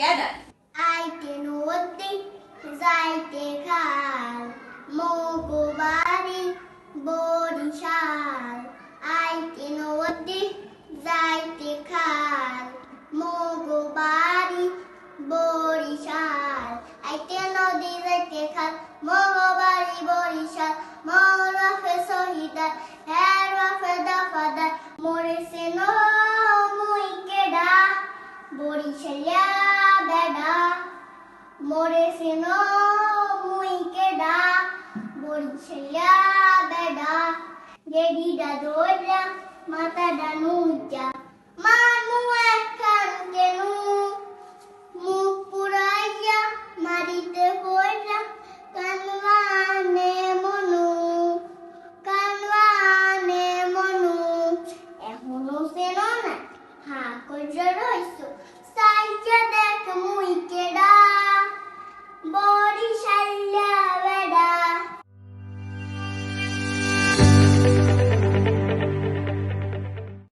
together. আইতে নদী যাইতে খাল মগো বাড়ি বরিশাল আইতে নদী যাইতে খাল মগো বাড়ি বরিশাল আইতে নদী যাইতে খাল মগো বাড়ি বরিশাল মরফে শহীদার হ্যাঁ রফে দফাদার মরেছে নো মুই কেডা? বরিশালিয়া বেডা মরেছে নো মুই কেডা? বরিশালিয়া বেডা। গেডিডা দৌড়া মাথাডা নুচা মানু একখান কেনু? মুখ পুরাইয়া, মারিতে পড়া কানওয়ানে মনু কানওয়ানে মনু। এখনও চেনো না হা করে রইছ